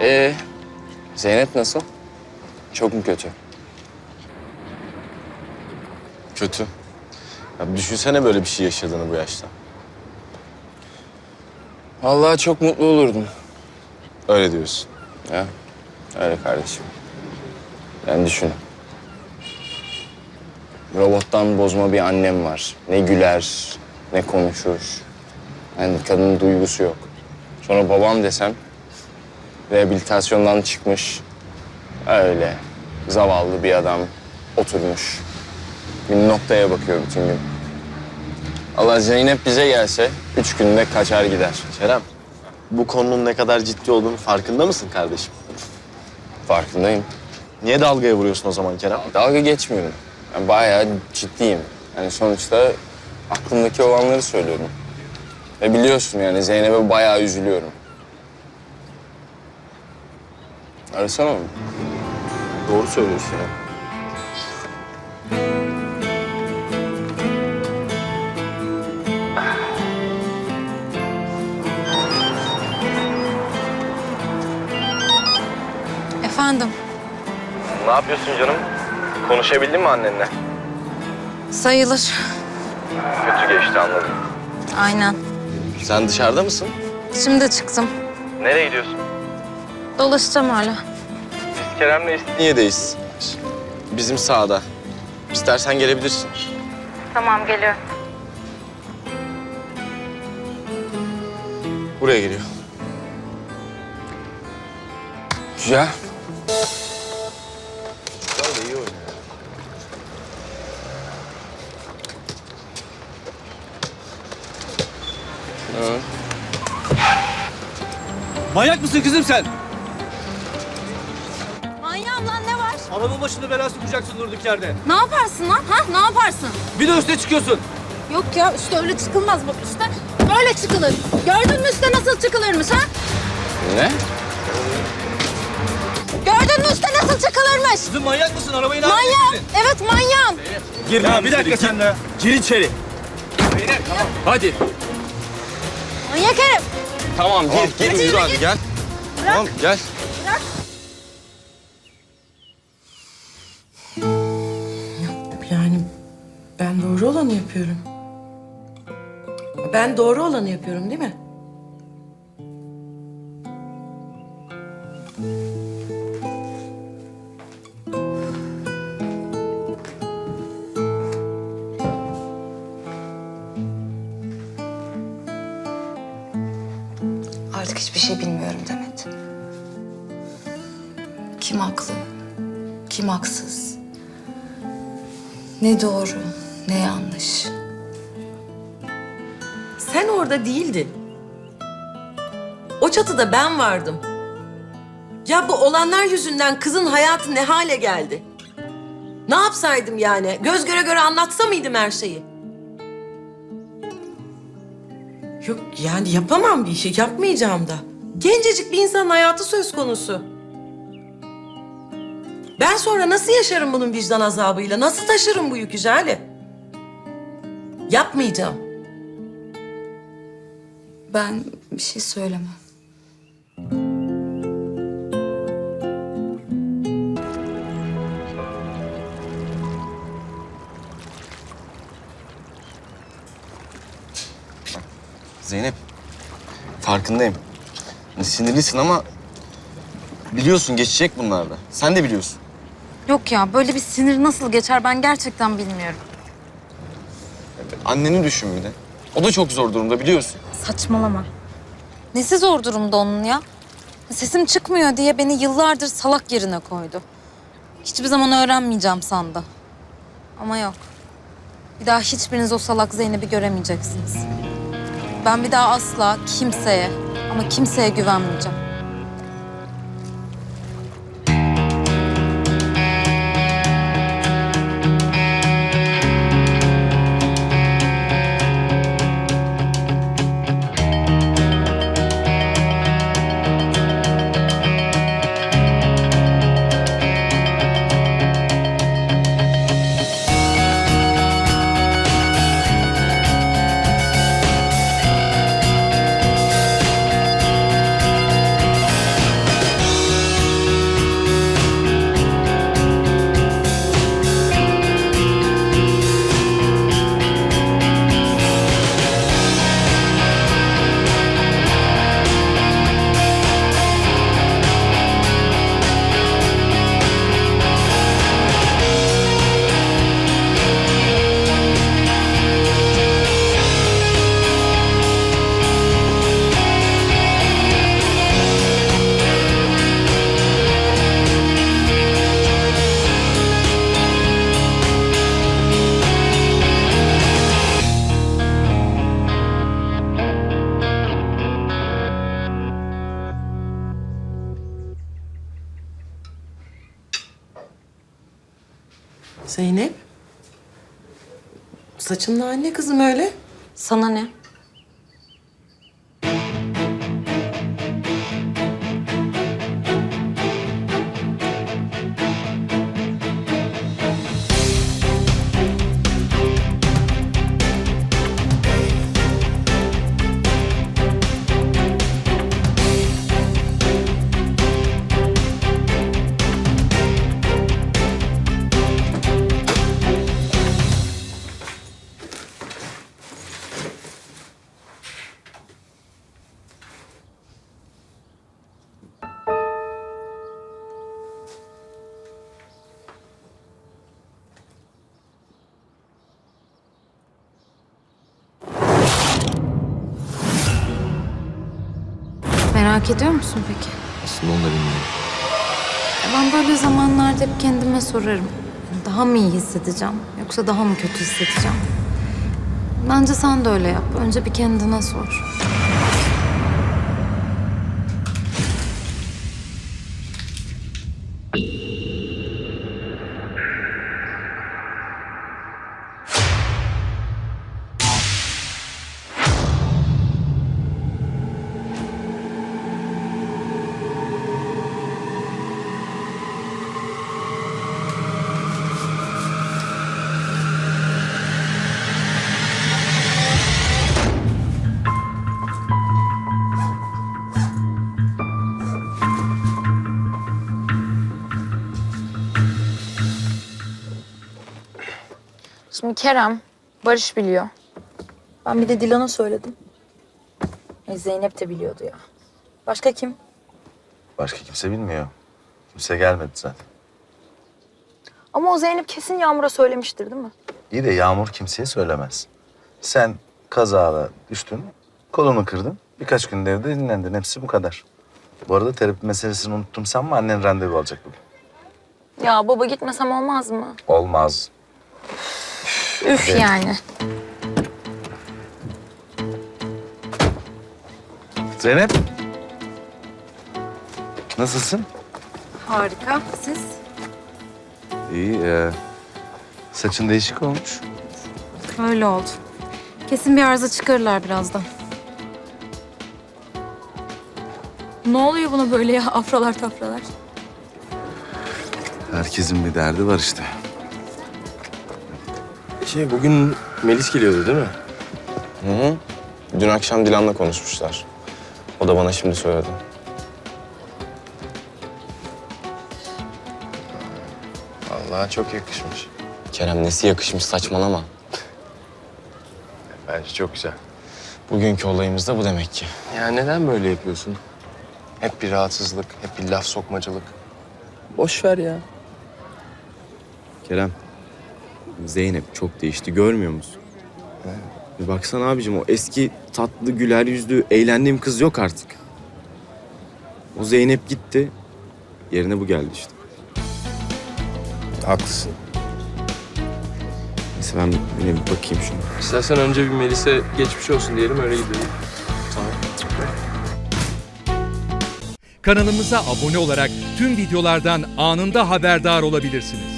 Ee, Zeynep nasıl? Çok mu kötü? Kötü. Ya düşünsene böyle bir şey yaşadığını bu yaşta. Vallahi çok mutlu olurdum. Öyle diyorsun. Ya, öyle kardeşim. Yani düşün. Robottan bozma bir annem var. Ne güler, ne konuşur. Yani kadının duygusu yok. Sonra babam desem, rehabilitasyondan çıkmış. Öyle zavallı bir adam oturmuş. Bir noktaya bakıyor bütün gün. Allah Zeynep bize gelse üç günde kaçar gider. Kerem, bu konunun ne kadar ciddi olduğunu farkında mısın kardeşim? Farkındayım. Niye dalgaya vuruyorsun o zaman Kerem? Dalga geçmiyorum. Yani bayağı ciddiyim. Yani sonuçta aklımdaki olanları söylüyorum. Ve biliyorsun yani Zeynep'e bayağı üzülüyorum. Arasana onu. Doğru söylüyorsun ya. Efendim, Ne yapıyorsun canım? Konuşabildin mi annenle? sayılır. Kötü geçti anladım. Aynen. Sen dışarıda mısın? Şimdi çıktım. Nereye gidiyorsun? Dolaşacağım öyle. Biz Kerem'le İstinye'deyiz. Bizim sahada. İstersen gelebilirsin. Tamam, geliyorum. Buraya geliyor. Ya Güzel de iyi oynuyor. Manyak mısın kızım sen? Adamın başını belası kuracaksın durduk yerde. Ne yaparsın lan? Ha? Ne yaparsın? Bir de üstüne çıkıyorsun. Yok ya, üstte öyle çıkılmaz bak üstte. Böyle çıkılır. Gördün mü üstte nasıl çıkılırmış ha? ne? Gördün mü üstte nasıl çıkılırmış? Kızım manyak mısın? Arabayı ne Manyağım. yapıyorsun? Evet manyağım. Gir ya, bir dakika sen de. Gir içeri. Hadi. Manyak herif. Tamam gir gir. Yürü hadi gel. Tamam gel. Olanı yapıyorum. Ben doğru olanı yapıyorum değil mi? Artık hiçbir şey bilmiyorum Demet. Kim haklı, kim haksız? Ne doğru, ne yanlış. Sen orada değildin. O çatıda ben vardım. Ya bu olanlar yüzünden kızın hayatı ne hale geldi? Ne yapsaydım yani? Göz göre göre anlatsa mıydım her şeyi? Yok yani yapamam bir işi, yapmayacağım da. Gencecik bir insanın hayatı söz konusu. Ben sonra nasıl yaşarım bunun vicdan azabıyla? Nasıl taşırım bu yükü Jale? Yapmayacağım. Ben bir şey söylemem. Zeynep, farkındayım. Hani sinirlisin ama biliyorsun geçecek bunlar da. Sen de biliyorsun. Yok ya, böyle bir sinir nasıl geçer ben gerçekten bilmiyorum. Anneni düşün bir de. O da çok zor durumda biliyorsun. Saçmalama. Nesi zor durumda onun ya? Sesim çıkmıyor diye beni yıllardır salak yerine koydu. Hiçbir zaman öğrenmeyeceğim sandı. Ama yok. Bir daha hiçbiriniz o salak Zeynep'i göremeyeceksiniz. Ben bir daha asla kimseye ama kimseye güvenmeyeceğim. Zeynep. Saçın anne kızım öyle. Sana ne? Merak ediyor musun peki? Aslında onu da bilmiyorum. Ya Ben böyle zamanlarda hep kendime sorarım. Daha mı iyi hissedeceğim yoksa daha mı kötü hissedeceğim? Bence sen de öyle yap. Önce bir kendine sor. Şimdi Kerem, Barış biliyor. Ben bir de Dilan'a söyledim. E, Zeynep de biliyordu ya. Başka kim? Başka kimse bilmiyor. Kimse gelmedi zaten. Ama o Zeynep kesin Yağmur'a söylemiştir değil mi? İyi de Yağmur kimseye söylemez. Sen kazara düştün, kolunu kırdın. Birkaç günde evde dinlendin. Hepsi bu kadar. Bu arada terapi meselesini unuttum sen mi? Annen randevu alacak bugün. Ya baba gitmesem olmaz mı? Olmaz. Üf Evet. yani. Zeynep. Nasılsın? Harika. Siz? İyi. E, saçın değişik olmuş. Öyle oldu. Kesin bir arıza çıkarırlar birazdan. Ne oluyor buna böyle ya afralar tafralar? Herkesin bir derdi var işte. Şey bugün Melis geliyordu değil mi? Hı hı. Dün akşam Dilan'la konuşmuşlar. O da bana şimdi söyledi. Vallahi çok yakışmış. Kerem nesi yakışmış saçmalama. Bence çok güzel. Bugünkü olayımız da bu demek ki. Ya neden böyle yapıyorsun? Hep bir rahatsızlık, hep bir laf sokmacılık. Boş ver ya. Kerem, Zeynep çok değişti görmüyor musun? Bir baksana abicim o eski tatlı güler yüzlü eğlendiğim kız yok artık. O Zeynep gitti. Yerine bu geldi işte. Haklısın. Neyse ben yine bir bakayım şuna. İstersen önce bir Melis'e geçmiş olsun diyelim öyle gidelim. Kanalımıza abone olarak tüm videolardan anında haberdar olabilirsiniz.